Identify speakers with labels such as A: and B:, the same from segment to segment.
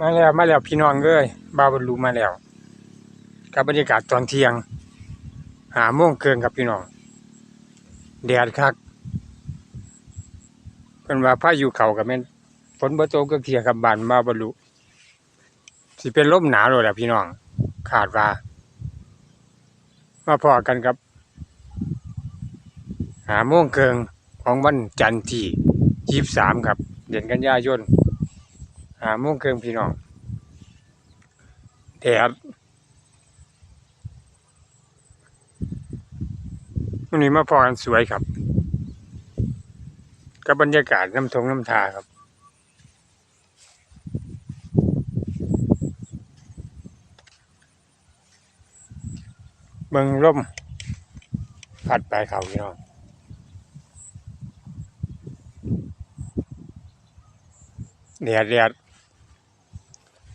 A: มาแล้วมาแล้วพี่น้องเอ้ยบาบรรลุมาแล้วกับบรรยากาศตอนเที่ยง หาโมงเกินครับพี่น้องแดดคักเป็นว่าพายุเขากับแม่นฝนบ่ตกก็เที่ยครับบ้านบาบรรลุสิเป็นลมหนาวเลยแหละพี่น้อง ขาดว่ามาพอกันครับ หาโมงเกิงของวันจันทร์ที่ยี่สิบสามครับ เดือนกันยายน หาโมงเกิงพี่น้องแดดวันนี้มาพอกันสวยครับ กับบรรยากาศน้ำทงน้ำทาครับเมืองร่มพัดไปเขาพี่น้องแดดแดด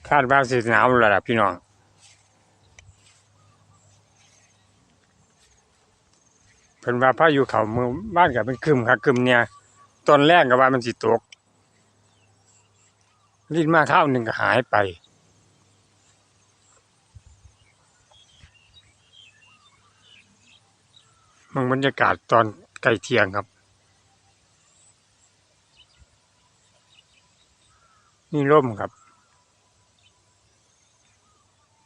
A: คาดว่าสิหนาวแล้วล่ะพี่น้องเพิ่นว่าพายุเขาเมืองบ้านกับเป็นคึมครับครึมเนี่ยตอนแรกก็ว่ามันสิตกลิ้นมาข้าวหนึ่งก็หายไปมันบรรยากาศตอนใกล้เที่ยงครับ นี่ร่มครับ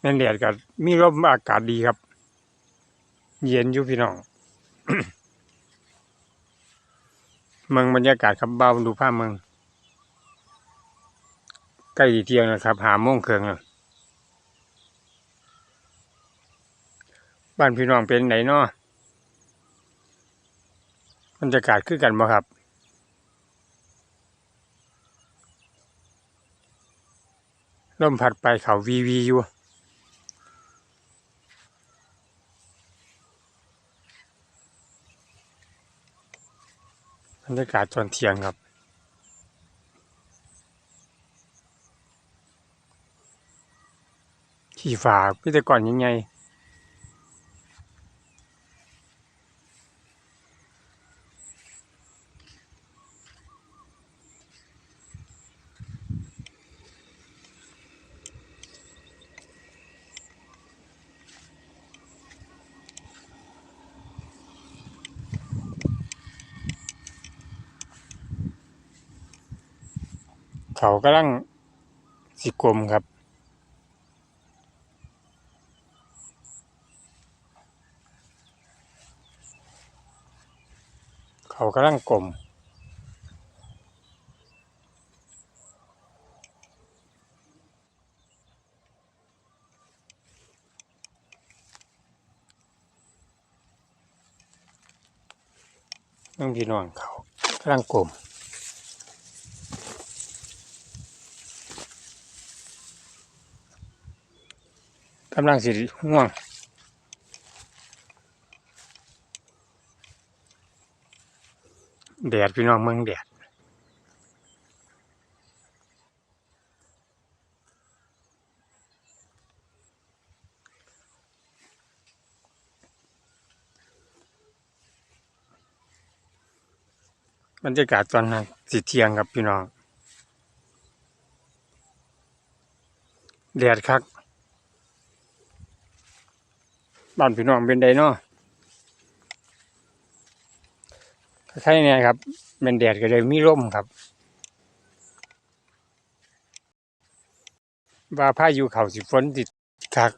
A: แม่นแดดกับมีร่มอากาศดีครับ เย็นอยู่พี่น้องเมืองบรรยากาศครับเบาดูภาพเมืองใกล้เที่ยงนะครับ หาโมงเคืองแล้วบ้านพี่น้องเป็นไหนเนาะบรรยากาศคือกันบ่ครับลมพัดไปเขาวีวีอยู่ บรรยากาศตอนเที่ยงครับขี่ฝาพิธีก่อนยังไง เขากำลังสิกลมครับ เขากำลังกลมเมื่อพี่น้องเขากำลังกลม กำลังสิห่วงแดดพี่น้องเมืองแดดบรรยากาศตอนนั้นสิเที่ยงครับพี่น้องแดดคัก บ้านพี่น้องเป็นไดเนาะใครเนี่ยครับเป็นแดดก็เลยมีร่มครับ ว่าพายุเขาสิฝนติดคัก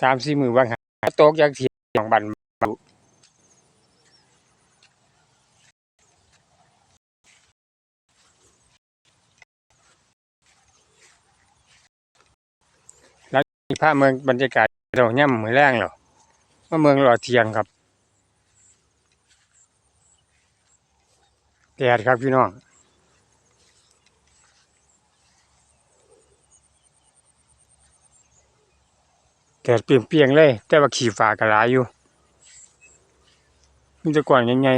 A: สามสี่มือว่างหาตกอยากเทียงบันแล้วนี่ภาเมืองบรรยากาศ เราย่ำมือแรงเหรอว่าเมืองรอเทียงครับแดดครับพี่น้องแดดเปรียงๆเลย แต่ว่าขี่ฟ้ากระลายอยู่มันจะกว้างยังไง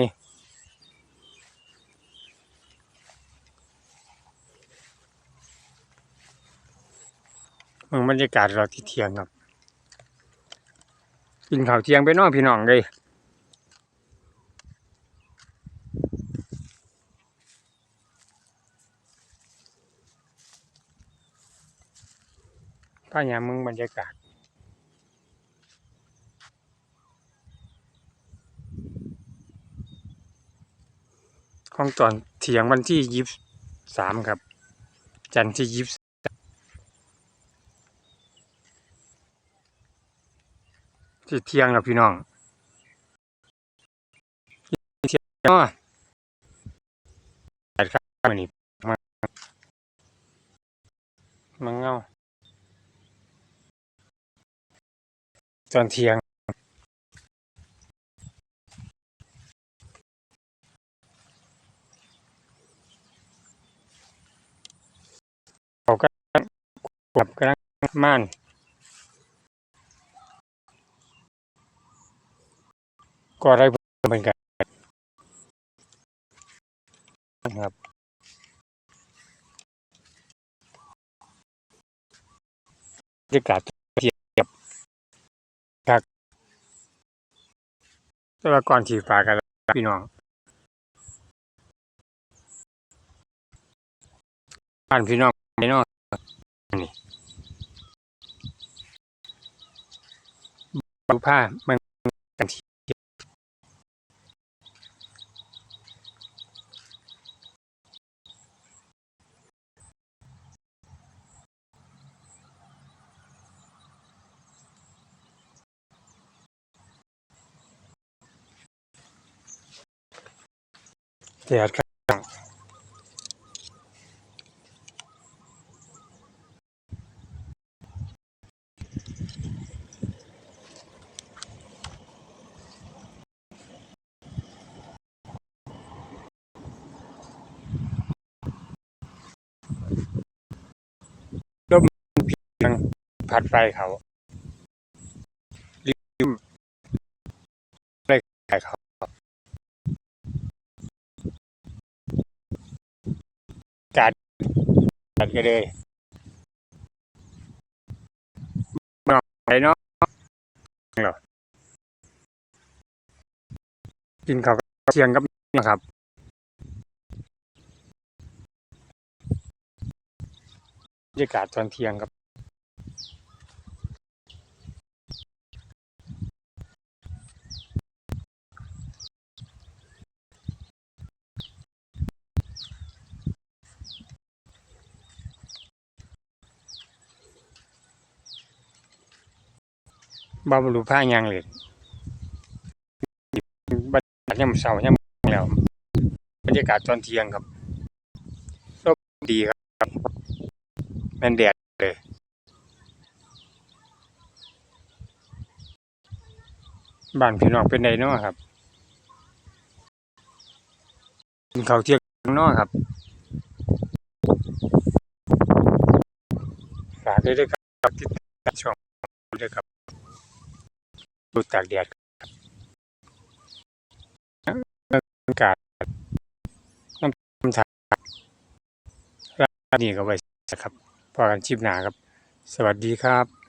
A: เมืองบรรยากาศเราที่เทียงครับ กินข้าวเที่ยงไปน้องพี่น้องเลยพายามมึงบรรยากาศของตอนเถียงวันที่ยี่สามครับ จันทร์ที่ยี่ ที่เที่ยงแล้วพี่น้องเที่ยงเนาะแปดครับวันนี้มามาเงาตอนเที่ยงเขาก็กลับกำลังม่าน ก็ได้เหมือนกันนะครับบรรยากาศเทียบครับแต่ว่าก่อนที่ฝากันพี่น้องบ้านพี่น้องพี่น้องดูผ้ามันกันที เดียดครับยังพัดไปเขาริมได้เขากัด ตัดก็เลยไม่เอาไปเนาะหรอกินข้าวเสียงกับนะครับบรรยากาศตอนเที่ยงครับ บ่บรรลุผ้ายังเลยบรรยากาศยามเช้ายามแล้วบรรยากาศตอนเที่ยงครับลมดีครับแม่นแดดเลยบ้านพี่น้องเป็นไดเนาะครับกินข้าวเที่ยงเนาะครับฝากด้วยครับติดตามช่องด้วยครับ ดูจากแดดอากาศน้ำทาร้านนี้ก็ไว้ครับพอกันชิบหนาครับ สวัสดีครับ